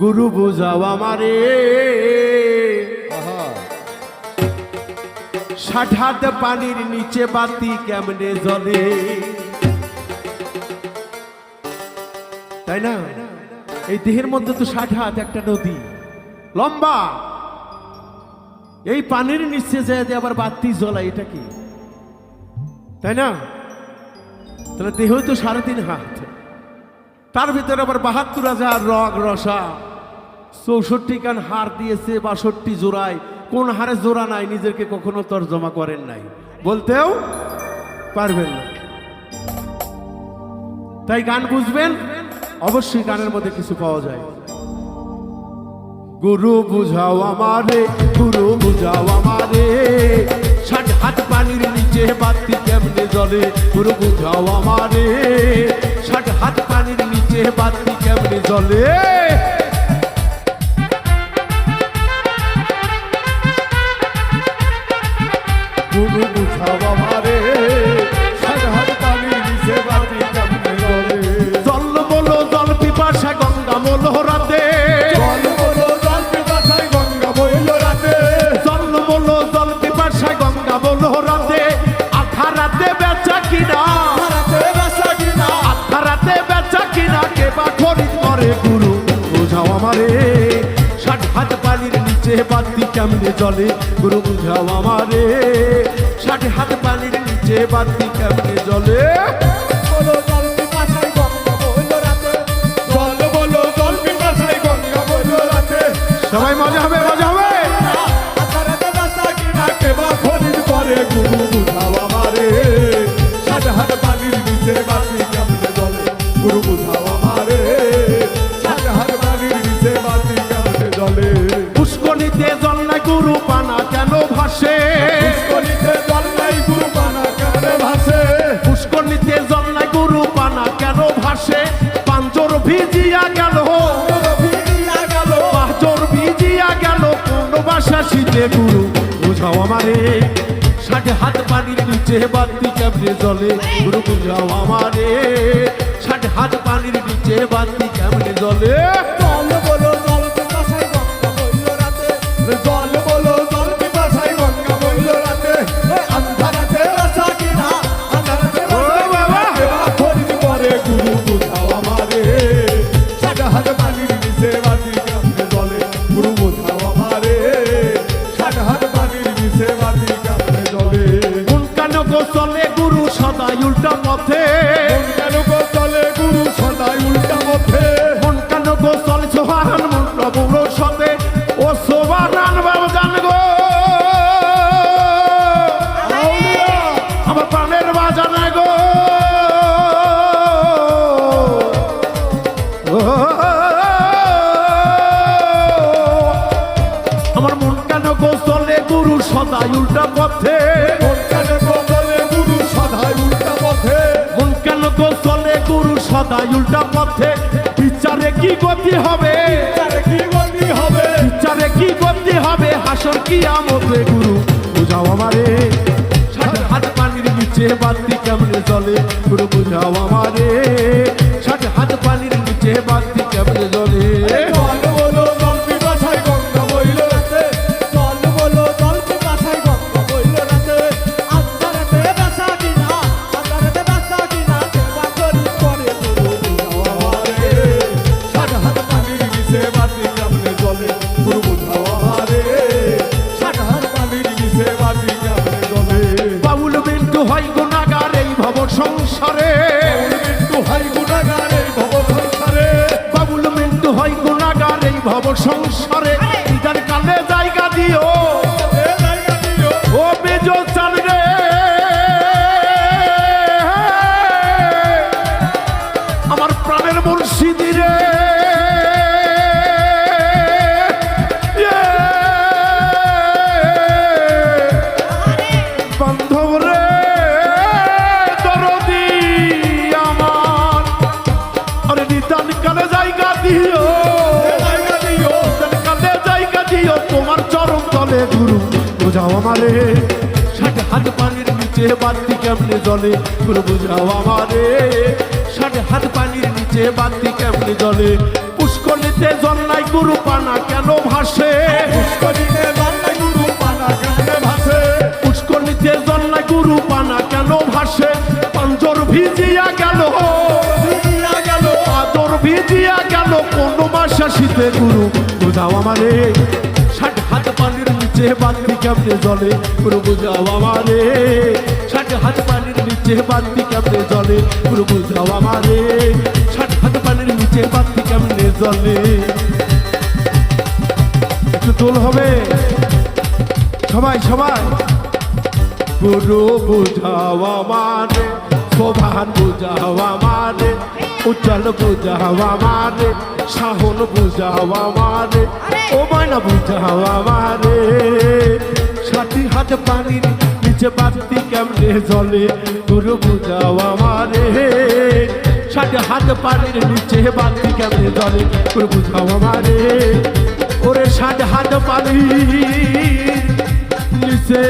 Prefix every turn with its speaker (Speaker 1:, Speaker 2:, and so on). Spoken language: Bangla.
Speaker 1: গুরু বুঝাও আমারে। ষাট হাত পানির নিচে বাতি কেমনে জ্বলে? তাই না? এই দেহের মধ্যে তো ষাট হাত একটা নদী। লম্বা। এই পানির নিচে যায় দিয়ে আবার বাতি জ্বলায় এটা কি? তাই না? তাহলে দেহ তো সাড়ে তিন হাত। তার ভিতরে আবার বাহাত্তর হাজার রগ রসা। চৌষট্টি কান হার দিয়েছে, বাষট্টি জোড়ায়। কোন হারে জোড়া নাই, নিজেকে কখনো তর্জমা করেন নাই। বলতেও পারবেন না। তাই গান বুঝবেন? অবশ্যই গানের মধ্যে কিছু পাওয়া যায়। গুরু বুঝাও আমারে, গুরু বুঝাও আমারে। ষাট হাত পানির নিচে বাতি কেমনে জলে গুরু বুঝাও আমারে। ষাট হাত পানির নিচে বাতি কেমনে জলে
Speaker 2: গুরু আমারে
Speaker 1: আমারে। ষাট হাত পানির নিচে বাতি কেমনে জলে গুরু বুঝাও আমারে। ষাট হাত পানির নিচে বাতি কেমনে জলে সবাই মজা পিপাসায় শীতে গুরু বুঝাও আমারে। ষাট হাত পানির নিচে বাতি কেমনে জলে। গুরু বুঝাও আমারে। ষাট হাত পানির নিচে বাতি কেমনে জলে।
Speaker 2: জল বলো জল পিপাসায় গঙ্গা বইল রাতে? জল বলো জল পিপাসায় গঙ্গা বইল রাতে? আন্ধারাতে বাসা কিনা? আন্ধারাতে
Speaker 1: ও বাবা!
Speaker 2: খরিদ করে গুরু বুঝাও আমারে। সাদা হাত পানির
Speaker 1: চলে গুরু সদাই উল্টা পথে।
Speaker 2: চলে গুরু সদাই উল্টা মধ্যে
Speaker 1: মন কান চলে সোহান মন প্রভুর সতে ও সোহান বাবা জান গো। আমার প্রাণের বাজান গো। আমার মন কেন চলে গুরু সদাই উল্টা পথে।
Speaker 2: গুরু উল্টা পথে।
Speaker 1: বিচারে কি গতি হবে?
Speaker 2: কি গতি হবে?
Speaker 1: বিচারে কি গতি হবে? হাসর কি আমতে গুরু? বুঝাও আমারে। হাত পানির নিচে বাতি কেমনে জলে গুরু বুঝাও আমারে। ভব সংসারে।
Speaker 2: মৃত্যু হয় গুণাগারে ভব সংসারে।
Speaker 1: বাবুল মৃত্যু হয় গুণাগার এই ভব সংসারে। ইদার কালে বুঝাও আমারে। ষাট হাত পানির নিচে বাতি কেমনে জলে গুরু বুঝাও আমারে। ষাট হাত পানির নিচে বাতি কেমনে জলে পুষ্করিতে জন্নাই গুরু পানা কেন ভাসে?
Speaker 2: পুষ্করিতে জন্মাই গুরু পানা কেমনে ভাসে?
Speaker 1: পুষ্করিতে জন্নাই গুরু পানা কেন ভাসে? পাঞ্জর ভিজিয়া গেল।
Speaker 2: ভিজিয়া গেল।
Speaker 1: কোন মাসে শীতে গুরু, বুঝাও আমারে। নিচে বাতি কেমনে জলে গুরু বুঝাও আমারে। ষাট হাত পানির নিচে বাতি কেমনে জলে গুরু বুঝাও আমারে। ষাট হাত পানির নিচে বাতি কেমনে জলে একটু দোল হবে। সবাই সবাই। গুরু বুঝাও আমারে। শোভান বুঝাও আমারে উজ্জ্বল বুঝাও আমারে শাহন বুঝাও আমারে ও ময়না বুঝাও আমারে। ষাটি হাত পানির নিচে বাতি কেমনে জলে গুরু বুঝাও আমারে। ষাট হাত পানির নিচে বাতি কেমনে জলে গুরু বুঝাও আমারে। ওরে ষাট হাত পানির নিচে